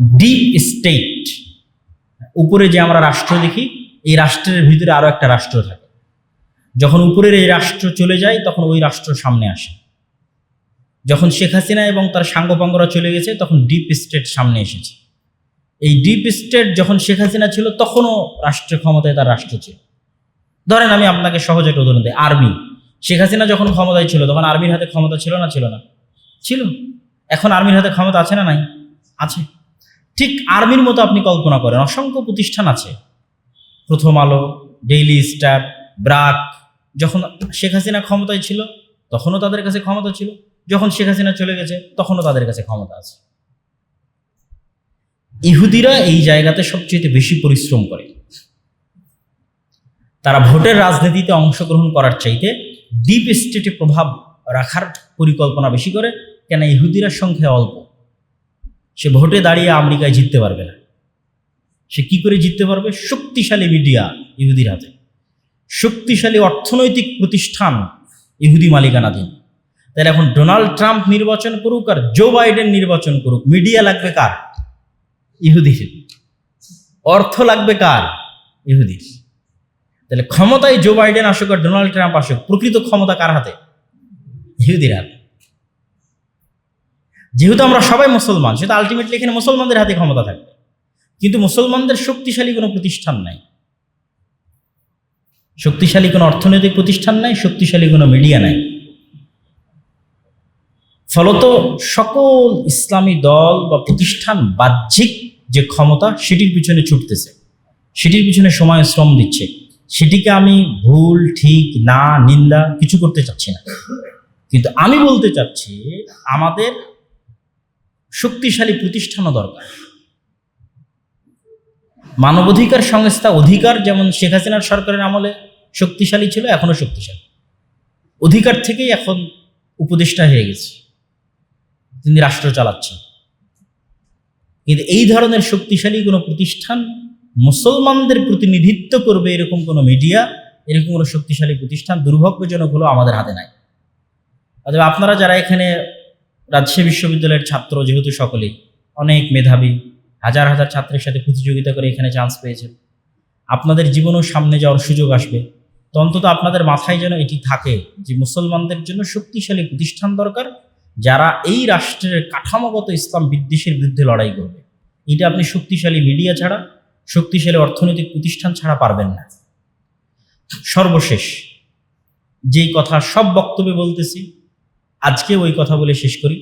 Deep state উপরে যে আমরা রাষ্ট্র দেখি, এই রাষ্ট্রের ভিতরে আরও একটা রাষ্ট্র থাকে। যখন উপরের এই রাষ্ট্র চলে যায়, তখন ওই রাষ্ট্র সামনে আসে। যখন শেখ হাসিনা এবং তার সাঙ্গপাঙ্গরা চলে গেছে, তখন ডিপ স্টেট সামনে এসেছে। এই ডিপ স্টেট যখন শেখ হাসিনা ছিল, তখনও রাষ্ট্রের ক্ষমতায় তার রাষ্ট্র ছিল। ধরেন আমি আপনাকে সহজ একটা উদাহরণ দিই, আর্মি। শেখ হাসিনা যখন ক্ষমতায় ছিল, তখন আর্মির হাতে ক্ষমতা ছিল না ছিল না। ছিল। এখন আর্মির হাতে ক্ষমতা আছে না নাই? আছে। ঠিক আর্মির মতো আপনি কল্পনা করেন, অসংখ্য প্রতিষ্ঠান আছে। প্রথম আলো ডেইলি স্টার ব্রাক, যখন শেখ হাসিনা ক্ষমতায় ছিল, তখনও তাদের কাছে ক্ষমতা ছিল। যখন শেখ হাসিনা চলে গেছে, তখনও তাদের কাছে ক্ষমতা আছে। ইহুদিরা এই জায়গাতে সবচেয়ে বেশি পরিশ্রম করে। তারা ভোটের রাজনীতিতে অংশগ্রহণ করার চাইতে ডিপ স্টেটে প্রভাব রাখার পরিকল্পনা বেশি করে, কেন ইহুদিরা সংখ্যা অল্প। সে ভোটে দাঁড়িয়ে আমেরিকায় জিততে পারবে না। সে কি করে জিততে পারবে? শক্তিশালী মিডিয়া ইহুদির হাতে। শক্তিশালী অর্থনৈতিক প্রতিষ্ঠান ইহুদি মালিকানাধীন। তাহলে এখন ডোনাল্ড ট্রাম্প নির্বাচন করুক আর জো বাইডেন নির্বাচন করুক, মিডিয়া লাগবে কার? ইহুদির অর্থ লাগবে কার? ইহুদির তাহলে ক্ষমতায় জো বাইডেন আসুক আর ডোনাল্ড ট্রাম্প আসুক, প্রকৃত ক্ষমতা কার হাতে? ইহুদির হাতে। যেহেতু আমরা সবাই মুসলমান সেটা আলটিমেটলি এখানে মুসলমানদের হাতে ক্ষমতা থাকবে। কিন্তু মুসলমানদের শক্তিশালী কোনো প্রতিষ্ঠান নাই। শক্তিশালী কোনো অর্থনৈতিক প্রতিষ্ঠান নাই, শক্তিশালী কোনো মিডিয়া নাই। ফলত সকল ইসলামী দল বা প্রতিষ্ঠান বাহ্যিক যে ক্ষমতা, সেটির পিছনে ছুটতেছে। সেটির পিছনে সময় শ্রম দিচ্ছে। সেটিকে আমি ভুল, ঠিক, না, নিন্দা কিছু করতে চাচ্ছি না। কিন্তু আমি বলতে চাচ্ছি, আমাদের শক্তিশালী প্রতিষ্ঠানও দরকার। মানবাধিকার সংস্থা অধিকার, যেমন শেখ হাসিনার সরকারের আমলে শক্তিশালী ছিল, এখনও শক্তিশালী। অধিকার থেকেই এখন উপদেষ্টা হয়ে গেছে। তিনি রাষ্ট্র চালাচ্ছেন। কিন্তু এই ধরনের শক্তিশালী কোনো প্রতিষ্ঠান মুসলমানদের প্রতিনিধিত্ব করবে এরকম কোনো মিডিয়া, এরকম কোনো শক্তিশালী প্রতিষ্ঠান দুর্ভাগ্যজনক হলো আমাদের হাতে নাই। অথবা আপনারা যারা এখানে রাজশাহী বিশ্ববিদ্যালয়ের ছাত্র যেহেতু সকলেই, অনেক মেধাবী, হাজার হাজার ছাত্রের সাথে প্রতিযোগিতা করে এখানে চান্স পেয়েছেন। আপনাদের জীবনেও সামনে যাওয়ার সুযোগ আসবে। তো অন্তত আপনাদের মাথায় যেন এটি থাকে যে মুসলমানদের জন্য শক্তিশালী প্রতিষ্ঠান দরকার, যারা এই রাষ্ট্রের কাঠামোগত ইসলাম বিদ্বেষের বিরুদ্ধে লড়াই করবে। এটা আপনি শক্তিশালী মিডিয়া ছাড়া, শক্তিশালী অর্থনৈতিক প্রতিষ্ঠান ছাড়া পারবেন না। সর্বশেষ, যেই কথা সব বক্তব্যে বলতেছি আজকে ওই কথা বলে শেষ করি।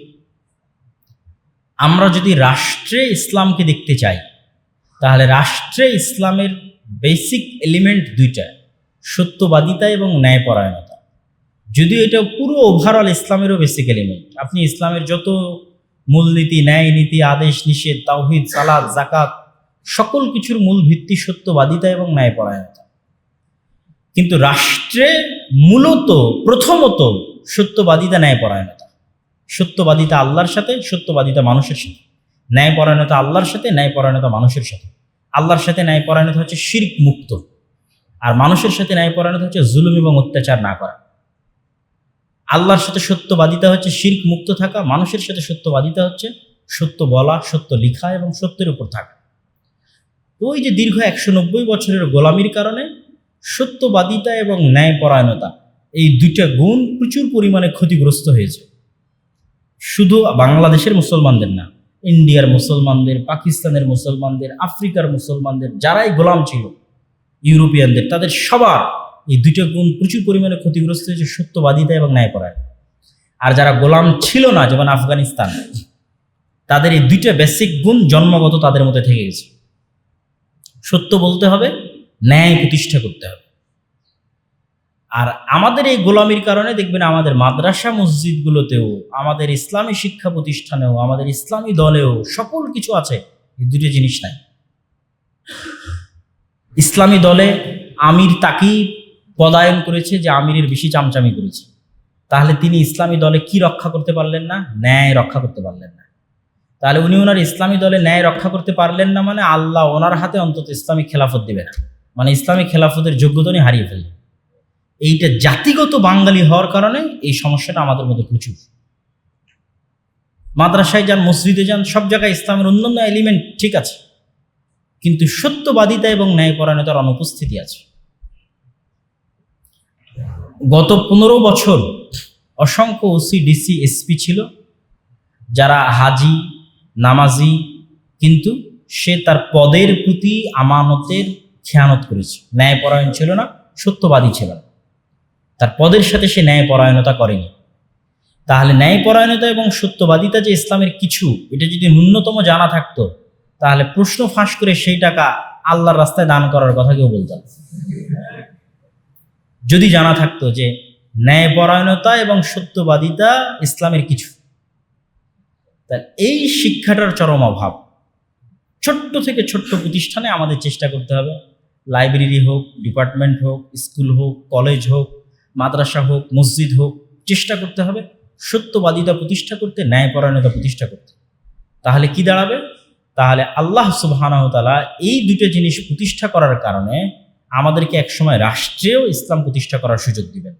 আমরা যদি রাষ্ট্রে ইসলামকে দেখতে চাই, তাহলে রাষ্ট্রে ইসলামের বেসিক এলিমেন্ট দুইটা, সত্যবাদিতা এবং ন্যায়পরায়ণতা। যদিও এটা পুরো ওভারঅল ইসলামেরও বেসিক এলিমেন্ট আপনি ইসলামের যত মূলনীতি ন্যায় নীতি আদেশ, নিষেধ, তাওহিদ সালাদ জাকাত সকল কিছুর মূল ভিত্তি সত্যবাদিতা এবং ন্যায়পরায়ণতা। কিন্তু রাষ্ট্রে মূলত, প্রথমত সত্যবাদিতা ন্যায়পরায়ণতা। সত্যবাদিতা আল্লাহর সাথে, সত্যবাদিতা মানুষের সাথে। ন্যায়পরায়ণতা আল্লাহর সাথে, ন্যায়পরায়ণতা মানুষের সাথে। আল্লাহর সাথে ন্যায়পরায়ণতা হচ্ছে শির্ক মুক্ত আর মানুষের সাথে ন্যায়পরায়ণতা হচ্ছে জুলুম এবং অত্যাচার না করা। আল্লাহর সাথে সত্যবাদিতা হচ্ছে শির্ক মুক্ত থাকা, মানুষের সাথে সত্যবাদিতা হচ্ছে সত্য বলা, সত্য লিখা এবং সত্যের উপর থাকা। ওই যে দীর্ঘ একশো নব্বই বছরের গোলামির কারণে সত্যবাদিতা এবং ন্যায়পরায়ণতা এই দুইটা গুণ প্রচুর পরিমাণে ক্ষতিগ্রস্ত হয়েছে। শুধু বাংলাদেশের মুসলমানদের না, ইন্ডিয়ার মুসলমানদের, পাকিস্তানের মুসলমানদের, আফ্রিকার মুসলমানদের, যারাই গোলাম ছিল, ইউরোপিয়ানদের, তাদের সবার এই দুইটা গুণ প্রচুর পরিমাণে ক্ষতিগ্রস্ত হয়েছে সত্যবাদিতা এবং ন্যায় ন্যায়পরায়ণ আর যারা গোলাম ছিল না, যেমন আফগানিস্তান, তাদের এই দুইটা বেসিক গুণ জন্মগত তাদের মধ্যে থেকে গেছে। সত্য বলতে হবে, ন্যায় প্রতিষ্ঠা করতে হবে। আর আমাদের এই গোলামির কারণে দেখবেন আমাদের মাদ্রাসা মসজিদগুলোতেও, আমাদের ইসলামী শিক্ষা প্রতিষ্ঠানেও, আমাদের ইসলামী দলেও সকল কিছু আছে। এই দুটো জিনিস নাই। ইসলামী দলে আমির তাকেই পদায়ন করেছে যে আমিরের বেশি চামচামি করেছে। তাহলে তিনি ইসলামী দলে কি রক্ষা করতে পারলেন না? ন্যায় রক্ষা করতে পারলেন না। তাহলে উনি ওনার ইসলামী দলে ন্যায় রক্ষা করতে পারলেন না মানে আল্লাহ ওনার হাতে অন্তত ইসলামী খেলাফত দেবে না। মানে ইসলামী খেলাফতের যোগ্যতা উনি হারিয়ে ফেললেন। এইটা জাতিগত বাঙালি হওয়ার কারণে এই সমস্যাটা আমাদের মধ্যে প্রচুর। মাদ্রাসায় যান, মসজিদে যান, সব জায়গায় ইসলামের অন্যান্য এলিমেন্ট ঠিক আছে। কিন্তু সত্যবাদিতা এবং ন্যায়পরায়ণতার অনুপস্থিতি আছে। গত পনেরো বছর অসংখ্য ওসি ডিসি এসপি ছিল, যারা হাজি, নামাজি, কিন্তু সে তার পদের প্রতি আমানতের খেয়ানত করেছে। ন্যায়পরায়ণ ছিল না, সত্যবাদী ছিল না। তার পদের সাথে সে ন্যায়পরায়ণতা করেনি। তাহলে ন্যায়পরায়ণতা এবং সত্যবাদিতা যে ইসলামের কিছু, এটা যদি ন্যূনতম জানা থাকতো, তাহলে প্রশ্ন ফাঁস করে সেই টাকা আল্লাহর রাস্তায় দান করার কথা কেউ বলতেন যদি জানা থাকতো যে ন্যায়পরায়ণতা এবং সত্যবাদিতা ইসলামের কিছু তা এই শিক্ষাটার চরম অভাব। ছোট্ট থেকে ছোট্ট প্রতিষ্ঠানে আমাদের চেষ্টা করতে হবে। লাইব্রেরি হোক, ডিপার্টমেন্ট হোক, স্কুল হোক, কলেজ হোক মাদ্রাসা হোক, মসজিদ হোক, চেষ্টা করতে হবে সত্যবাদিতা প্রতিষ্ঠা করতে, ন্যায়পরায়ণতা প্রতিষ্ঠা করতে। তাহলে কি দাঁড়াবে? তাহলে আল্লাহ সুবাহানহতালা এই দুটো জিনিস প্রতিষ্ঠা করার কারণে আমাদেরকে একসময় রাষ্ট্রেও ইসলাম প্রতিষ্ঠা করার সুযোগ দিবেন।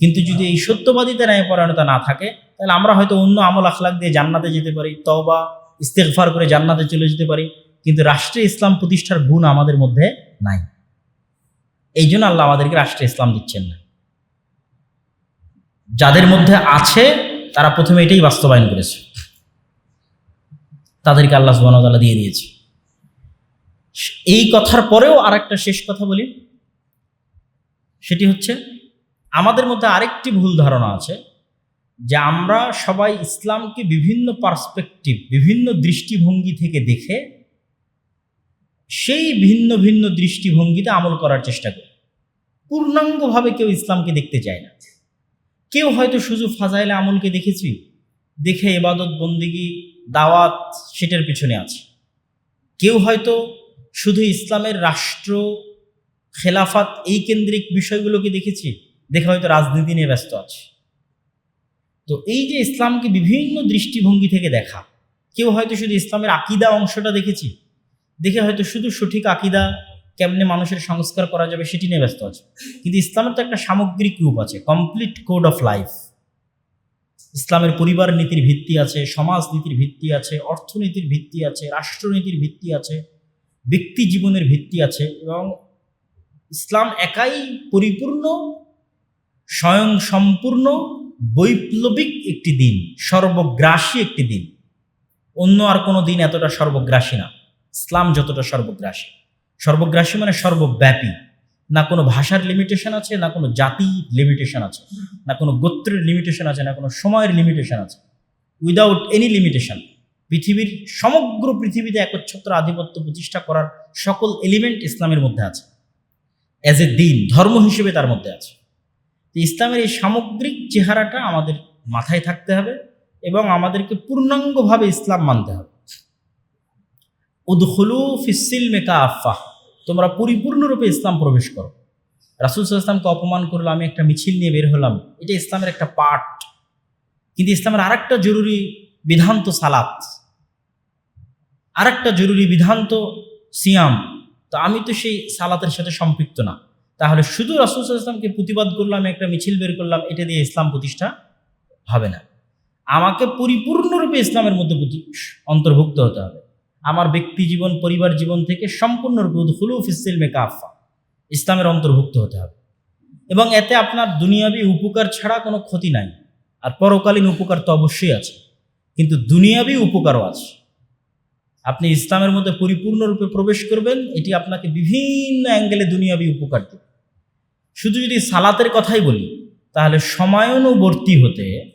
কিন্তু যদি এই সত্যবাদিতা, ন্যায়পরায়ণতা না থাকে, তাহলে আমরা হয়তো অন্য আমল আখলাক দিয়ে জান্নাতে যেতে পারি তবা ইস্তেকফার করে জান্নাতে চলে যেতে পারি, কিন্তু রাষ্ট্রে ইসলাম প্রতিষ্ঠার গুণ আমাদের মধ্যে নাই। এই জন্য আল্লাহ আমাদেরকে রাষ্ট্রে ইসলাম দিচ্ছেন না। যাদের মধ্যে আছে, তারা প্রথমে এটাই বাস্তবায়ন করেছে। তাদেরকে আল্লাহ সুবাহতাল্লাহ দিয়ে দিয়েছে। এই কথার পরেও আর একটা শেষ কথা বলি। সেটি হচ্ছে, আমাদের মধ্যে আরেকটি ভুল ধারণা আছে যে আমরা সবাই ইসলামকে বিভিন্ন পার্সপেক্টিভ, বিভিন্ন দৃষ্টিভঙ্গি থেকে দেখে সেই ভিন্ন ভিন্ন দৃষ্টিভঙ্গিতে আমল করার চেষ্টা করি। পূর্ণাঙ্গভাবে কেউ ইসলামকে দেখতে চায় না। কেউ হয়তো শুধু ফাজাইলে আমলকে দেখেছি। দেখে এবাদত বন্দিগি, দাওয়াত সেটার পিছনে আছে। কেউ হয়তো শুধু ইসলামের রাষ্ট্র, খেলাফাত এই কেন্দ্রিক বিষয়গুলোকে দেখেছি। দেখে হয়তো রাজনীতি নিয়ে ব্যস্ত আছে। তো এই যে ইসলামকে বিভিন্ন দৃষ্টিভঙ্গি থেকে দেখা, কেউ হয়তো শুধু ইসলামের আকিদা অংশটা দেখেছি। দেখে হয়তো শুধু সঠিক আকিদা কেমনে মানুষের সংস্কার করা যাবে সেটি নিয়ে ব্যস্ত আছে। কিন্তু ইসলামের তো একটা সামগ্রিক রূপ আছে কমপ্লিট কোড অফ লাইফ ইসলামের পরিবার নীতির ভিত্তি আছে, সমাজ নীতির ভিত্তি আছে, অর্থনীতির ভিত্তি আছে, রাষ্ট্রনীতির ভিত্তি আছে, ব্যক্তি জীবনের ভিত্তি আছে এবং ইসলাম একাই পরিপূর্ণ, স্বয়ং সম্পূর্ণ, বৈপ্লবিক একটি দিন, সর্বগ্রাসী একটি দিন। অন্য আর কোনো দিন এতটা সর্বগ্রাসী না। ইসলাম যতটা সর্বগ্রাসী। সর্বগ্রাসী মানে সর্বব্যাপী। না কোনো ভাষার লিমিটেশন আছে, না কোনো জাতি লিমিটেশন আছে, না কোনো গোত্রের লিমিটেশন আছে, না কোনো সময়ের লিমিটেশন আছে। উইদাউট এনি লিমিটেশন পৃথিবীর সমগ্র পৃথিবীতে একচ্ছত্র আধিপত্য প্রতিষ্ঠা করার সকল এলিমেন্ট ইসলামের মধ্যে আছে। অ্যাজ এ দিন ধর্ম হিসেবে তার মধ্যে আছে। ইসলামের এই সামগ্রিক চেহারাটা আমাদের মাথায় থাকতে হবে এবং আমাদেরকে পূর্ণাঙ্গভাবে ইসলাম মানতে হবে। উদখলু ফিসিল মেকা আফা তোমরা পরিপূর্ণরূপে ইসলাম প্রবেশ করো। রাসুল ইসলামকে অপমান করল, আমি একটা মিছিল নিয়ে বের হলাম। এটা ইসলামের একটা পার্ট কিন্তু ইসলামের আরেকটা জরুরি বিধান তো সালাত। আরেকটা জরুরি বিধান তো সিয়াম। তো আমি তো সেই সালাতের সাথে সম্পৃক্ত না। তাহলে শুধু রাসুল ইসলামকে প্রতিবাদ করলাম একটা মিছিল বের করলাম, এটা দিয়ে ইসলাম প্রতিষ্ঠা হবে না। আমাকে পরিপূর্ণরূপে ইসলামের মধ্যে অন্তর্ভুক্ত হতে হবে। আমার ব্যক্তি জীবন, পরিবার জীবন থেকে সম্পূর্ণরূপে উদ্ফুলু ফিসিল মেকাফা ইসলামের অন্তর্ভুক্ত হতে হবে। এবং এতে আপনার দুনিয়াবি উপকার ছাড়া কোনো ক্ষতি নাই। আর পরকালীন উপকার তো অবশ্যই আছে। কিন্তু দুনিয়াবি উপকারও আছে। আপনি ইসলামের মধ্যে পরিপূর্ণরূপে প্রবেশ করবেন, এটি আপনাকে বিভিন্ন অ্যাঙ্গেলে দুনিয়াবি উপকার দেবে। শুধু যদি সালাতের কথাই বলি, তাহলে সময়ানুবর্তী হতে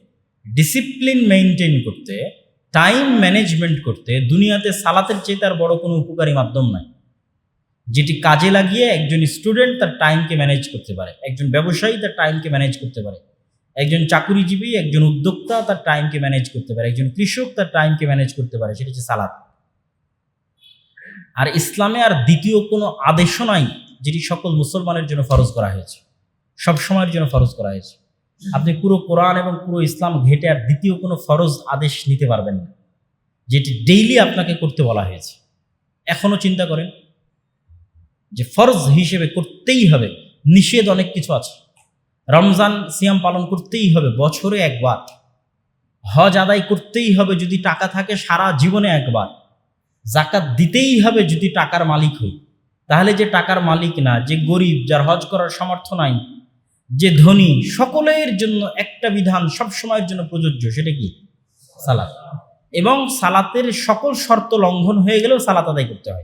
ডিসিপ্লিন মেনটেন করতে টাইম ম্যানেজমেন্ট করতে দুনিয়াতে সালাতের চেয়ে তার বড় কোনো উপকারী মাধ্যম নাই। যেটি কাজে লাগিয়ে একজন স্টুডেন্ট তার টাইমকে ম্যানেজ করতে পারে, একজন ব্যবসায়ী তার টাইমকে ম্যানেজ করতে পারে, একজন চাকুরিজীবী, একজন উদ্যোক্তা তার টাইমকে ম্যানেজ করতে পারে, একজন কৃষক তার টাইমকে ম্যানেজ করতে পারে, সেটা হচ্ছে সালাত। আর ইসলামে আর দ্বিতীয় কোনো আদেশও নাই যেটি সকল মুসলমানের জন্য ফরজ করা হয়েছে, সব সময়ের জন্য ফরজ করা হয়েছে। আপনি পুরো কোরআন এবং পুরো ইসলাম ঘেটে আর দ্বিতীয় কোনো ফরজ আদেশ নিতে পারবেন না, যেটি ডেইলি আপনাকে করতে বলা হয়েছে। এখনও চিন্তা করেন যে ফরজ হিসেবে করতেই হবে, নিষেধ অনেক কিছু আছে। রমজান সিয়াম পালন করতেই হবে, বছরে একবার। হজ আদায় করতেই হবে যদি টাকা থাকে সারা জীবনে একবার। জাকাত দিতেই হবে যদি টাকার মালিক হই। তাহলে যে টাকার মালিক না, যে গরিব যার হজ করার সামর্থ্য নাই যে ধনী সকলের জন্য একটা বিধান সব সময়ের জন্য প্রযোজ্য, সেটা কি? সালাত। এবং সালাতের সকল শর্ত লঙ্ঘন হয়ে গেলেও সালাত আদায় করতে হয়।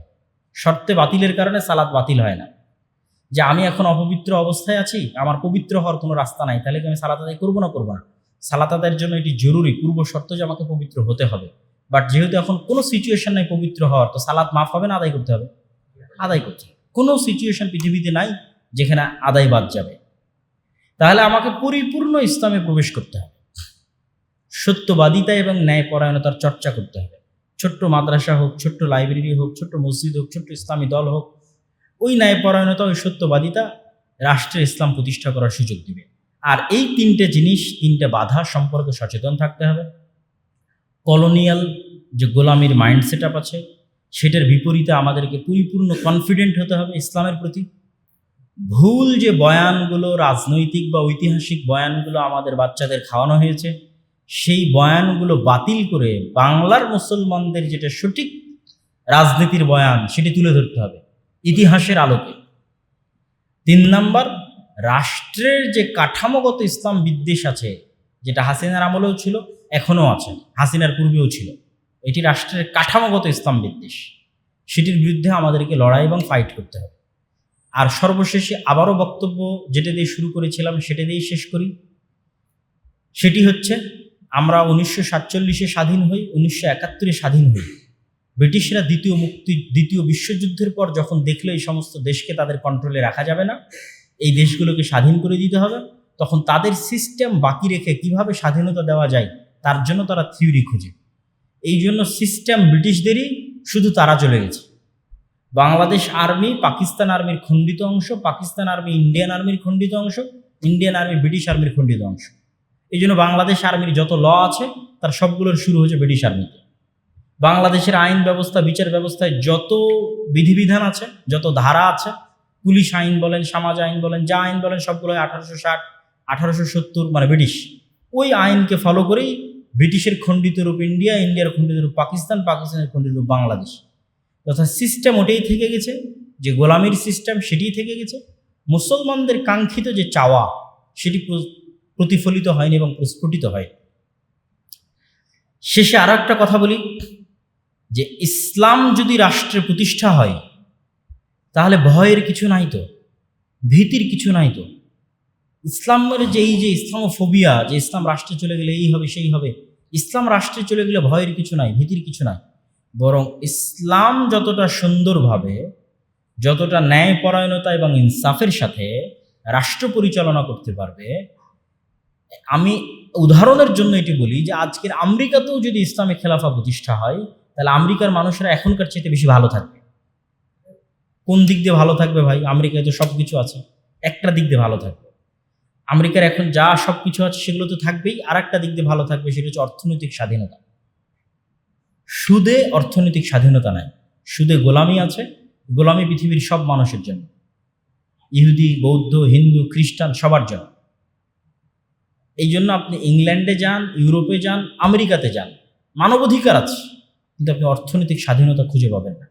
শর্তে বাতিলের কারণে সালাত বাতিল হয় না। যে আমি এখন অপবিত্র অবস্থায় আছি, আমার পবিত্র হওয়ার কোনো রাস্তা নাই, তাহলে কি আমি সালাত আদায় করব না করব না? সালাত আদায়ের জন্য এটি জরুরি, পূর্ব শর্ত যে আমাকে পবিত্র হতে হবে। বাট যেহেতু এখন কোনো সিচুয়েশন নাই পবিত্র হওয়ার, তো সালাত মাফ হবে না আদায় করতে হবে? আদায় করতে হবে। কোনো সিচুয়েশন পৃথিবীতে নাই যেখানে আদায় বাদ যাবে। তাহলে আমাকে পরিপূর্ণ ইসলামে প্রবেশ করতে হবে। সত্যবাদিতা এবং ন্যায়পরায়ণতার চর্চা করতে হবে। ছোট্ট মাদ্রাসা হোক, ছোট্ট লাইব্রেরি হোক, ছোট্ট মসজিদ হোক, ছোট্ট ইসলামী দল হোক, ওই ন্যায়পরায়ণতা, ওই সত্যবাদিতা রাষ্ট্রের ইসলাম প্রতিষ্ঠা করার সুযোগ দিবে। আর এই তিনটে জিনিস, তিনটে বাধা সম্পর্কে সচেতন থাকতে হবে। কলোনিয়াল যে গোলামির মাইন্ড সেট আছে, সেটার বিপরীতে আমাদেরকে পরিপূর্ণ কনফিডেন্ট হতে হবে ইসলামের প্রতি। ভুল যে বয়ানগুলো, রাজনৈতিক বা ঐতিহাসিক বয়ানগুলো আমাদের বাচ্চাদের খাওয়ানো হয়েছে, সেই বয়ানগুলো বাতিল করে বাংলার মুসলমানদের যেটা সঠিক রাজনীতির বয়ান, সেটি তুলে ধরতে হবে ইতিহাসের আলোকে। তিন নাম্বার, রাষ্ট্রের যে কাঠামোগত ইসলাম বিদ্বেষ আছে, যেটা হাসিনার আমলেও ছিল, এখনও আছে, হাসিনার পূর্বেও ছিল, এটি রাষ্ট্রের কাঠামোগত ইসলাম বিদ্বেষ। সেটির বিরুদ্ধে আমাদেরকে লড়াই এবং ফাইট করতে হবে। আর সর্বশেষে আবারও বক্তব্য যেটা দিয়ে শুরু করেছিলাম, সেটা দিয়েই শেষ করি। সেটি হচ্ছে, আমরা উনিশশো সাতচল্লিশে স্বাধীন হই, উনিশশো একাত্তরে স্বাধীন হই। ব্রিটিশরা দ্বিতীয় মুক্তি, দ্বিতীয় বিশ্বযুদ্ধের পর যখন দেখল এই সমস্ত দেশকে তাদের কন্ট্রোলে রাখা যাবে না, এই দেশগুলোকে স্বাধীন করে দিতে হবে, তখন তাদের সিস্টেম বাকি রেখে কীভাবে স্বাধীনতা দেওয়া যায়, তার জন্য তারা থিওরি খুঁজে। এই জন্য সিস্টেম ব্রিটিশদেরই, শুধু তারা চলে গেছে। বাংলাদেশ আর্মি, পাকিস্তান আর্মির খণ্ডিত অংশ, পাকিস্তান আর্মি, ইন্ডিয়ান আর্মির খণ্ডিত অংশ, ইন্ডিয়ান আর্মি, ব্রিটিশ আর্মির খণ্ডিত অংশ। এই জন্য বাংলাদেশ আর্মির যত ল আছে, তার সবগুলোর শুরু হয়েছে ব্রিটিশ আর্মিতে। বাংলাদেশের আইন ব্যবস্থা, বিচার ব্যবস্থায় যত বিধিবিধান আছে, যত ধারা আছে, পুলিশ আইন বলেন, সমাজ আইন বলেন, যা আইন বলেন সবগুলো আঠারোশো ষাট, আঠারোশো সত্তর মানে ব্রিটিশ। ওই আইনকে ফলো করেই ব্রিটিশের খণ্ডিত রূপ ইন্ডিয়া, ইন্ডিয়ার খণ্ডিত রূপ পাকিস্তান, পাকিস্তানের খণ্ডিত রূপ বাংলাদেশ। তথা সিস্টেম ওটাই থেকে গেছে, যে গোলামির সিস্টেম সেটিই থেকে গেছে। মুসলমানদের কাঙ্ক্ষিত যে চাওয়া, সেটি প্রতিফলিত হয়নি এবং প্রস্ফুটিত হয় শেষে আরও একটা কথা বলি, যে ইসলাম যদি রাষ্ট্রে প্রতিষ্ঠা হয়, তাহলে ভয়ের কিছু নাই তো, ভীতির কিছু নাই তো। ইসলামের যে এই যে ইসলামোফোবিয়া, যে ইসলাম রাষ্ট্রে চলে গেলে এই হবে, সেই হবে, ইসলাম রাষ্ট্রে চলে গেলে ভয়ের কিছু নাই, ভীতির কিছু নাই। বরং ইসলাম যতটা সুন্দরভাবে, যতটা ন্যায়পরায়ণতা এবং ইনসাফের সাথে রাষ্ট্র পরিচালনা করতে পারবে, আমি উদাহরণের জন্য এটি বলি যে আজকের আমেরিকাতেও যদি ইসলামী খেলাফা প্রতিষ্ঠা হয়, তাহলে আমেরিকার মানুষেরা এখনকার চাইতে বেশি ভালো থাকবে। কোন দিক দিয়ে ভালো থাকবে ভাই? আমেরিকায় তো সব কিছু আছে। একটা দিক দিয়ে ভালো থাকবে। আমেরিকার এখন যা সব কিছু আছে সেগুলো তো থাকবেই। আর একটা দিক দিয়ে ভালো থাকবে সেটা হচ্ছে অর্থনৈতিক স্বাধীনতা। সুদে অর্থনৈতিক স্বাধীনতা নাই। সুদে গোলামি আছে, গোলামি পৃথিবীর সব মানুষের জন্য। ইহুদি, বৌদ্ধ, হিন্দু, খ্রিস্টান সবার জন্য। এই জন্য আপনি ইংল্যান্ডে যান, ইউরোপে যান, আমেরিকাতে যান, মানবাধিকার আছে, কিন্তু আপনি অর্থনৈতিক স্বাধীনতা খুঁজে পাবেন না।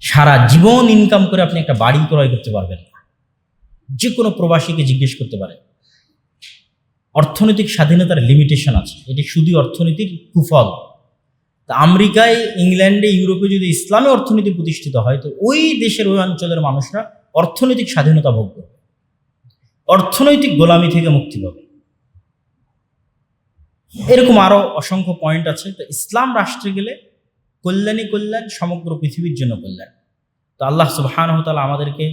সারা জীবন ইনকাম করে আপনি একটা বাড়ি ক্রয় করতে পারবেন না। যে কোনো প্রবাসীকে জিজ্ঞেস করতে পারে অর্থনৈতিক স্বাধীনতার লিমিটেশন আছে। এটি শুধু অর্থনীতির কুফল। তা আমেরিকায়, ইংল্যান্ডে, ইউরোপে যদি ইসলামী অর্থনীতি প্রতিষ্ঠিত হয়, তো ওই দেশের ওই অঞ্চলের মানুষরা অর্থনৈতিক স্বাধীনতা ভোগ করবে। অর্থনৈতিক গোলামি থেকে মুক্তি পাবে। এরকম আরও অসংখ্য পয়েন্ট আছে। তো ইসলাম রাষ্ট্রে গেলে কল্যাণী কল্যাণ, সমগ্র পৃথিবীর জন্য কল্যাণ। তো আল্লাহ সুবহান তালা আমাদেরকে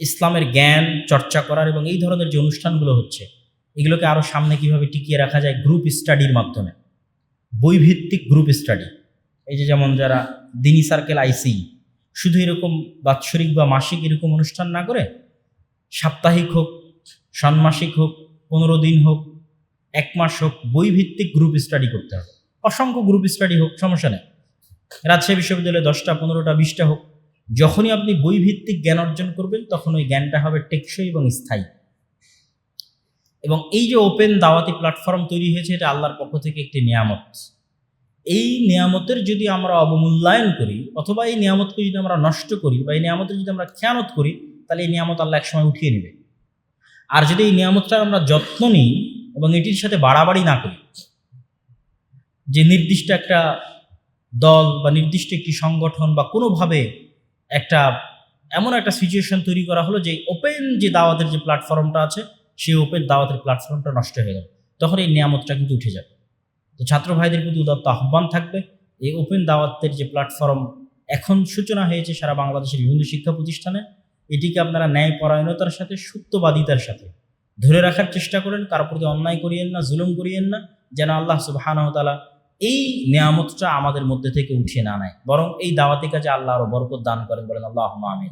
ইসলামের জ্ঞান, চর্চা করার এবং এই ধরনের যে অনুষ্ঠানগুলো হচ্ছে, এগুলোকে আরও সামনে কীভাবে টিকিয়ে রাখা যায় গ্রুপ স্টাডির মাধ্যমে। বইভিত্তিক গ্রুপ স্টাডি এই যে যেমন যারা দিনী সার্কেল আইসি শুধু এরকম বাৎসরিক বা মাসিক এরকম অনুষ্ঠান না করে, সাপ্তাহিক হোক, ষান্মাসিক হোক, পনেরো দিন হোক, এক মাস হোক, বইভিত্তিক গ্রুপ স্টাডি করতে হবে। অসংখ্য গ্রুপ স্টাডি হোক, সমস্যা নেই। রাজশাহী বিশ্ববিদ্যালয়ে দশটা, পনেরোটা, বিশটা হোক যখনই আপনি বইভিত্তিক জ্ঞান অর্জন করবেন, তখন ওই জ্ঞানটা হবে টেকসই এবং স্থায়ী। এবং এই যে ওপেন দাওয়াতি প্ল্যাটফর্ম তৈরি হয়েছে, এটা আল্লাহর পক্ষ থেকে একটি নিয়ামত। এই নিয়ামতের যদি আমরা অবমূল্যায়ন করি, অথবা এই নিয়ামতকে যদি আমরা নষ্ট করি, বা এই নিয়ামতের যদি আমরা খেয়ানত করি, তাহলে এই নিয়ামত আল্লাহ একসময় উঠিয়ে নেবে। আর যদি এই নিয়ামতটার আমরা যত্ন নিই এবং এটির সাথে বাড়াবাড়ি না করি, যে নির্দিষ্ট একটা দল বা নির্দিষ্ট একটি সংগঠন বা কোনোভাবে একটা, এমন একটা সিচুয়েশন তৈরি করা হলো যে ওপেন যে দাওয়াতের যে প্ল্যাটফর্মটা আছে, সেই ওপেন দাওয়াতের প্ল্যাটফর্মটা নষ্ট হয়ে গেল। তখন এই নিয়ামতটা কিন্তু উঠে যাবে। তো ছাত্র ভাইদের প্রতি উদাত্ত আহ্বান থাকবে, এই ওপেন দাওয়াতের যে প্ল্যাটফর্ম এখন সূচনা হয়েছে সারা বাংলাদেশের বিভিন্ন শিক্ষা প্রতিষ্ঠানে, এটিকে আপনারা ন্যায় পরায়ণতার সাথে, সত্যবাদিতার সাথে ধরে রাখার চেষ্টা করেন। কারও প্রতি অন্যায় করিয়েন না, জুলুম করিয়েন না, যেন আল্লাহ সুবাহানতালা এই নিয়ামতটা আমাদের মধ্যে থেকে উঠিয়ে না নেয়। বরং এই দাওয়াতি কাজে আল্লাহ আরও বরকত দান করেন বলেন আল্লাহ আমিন।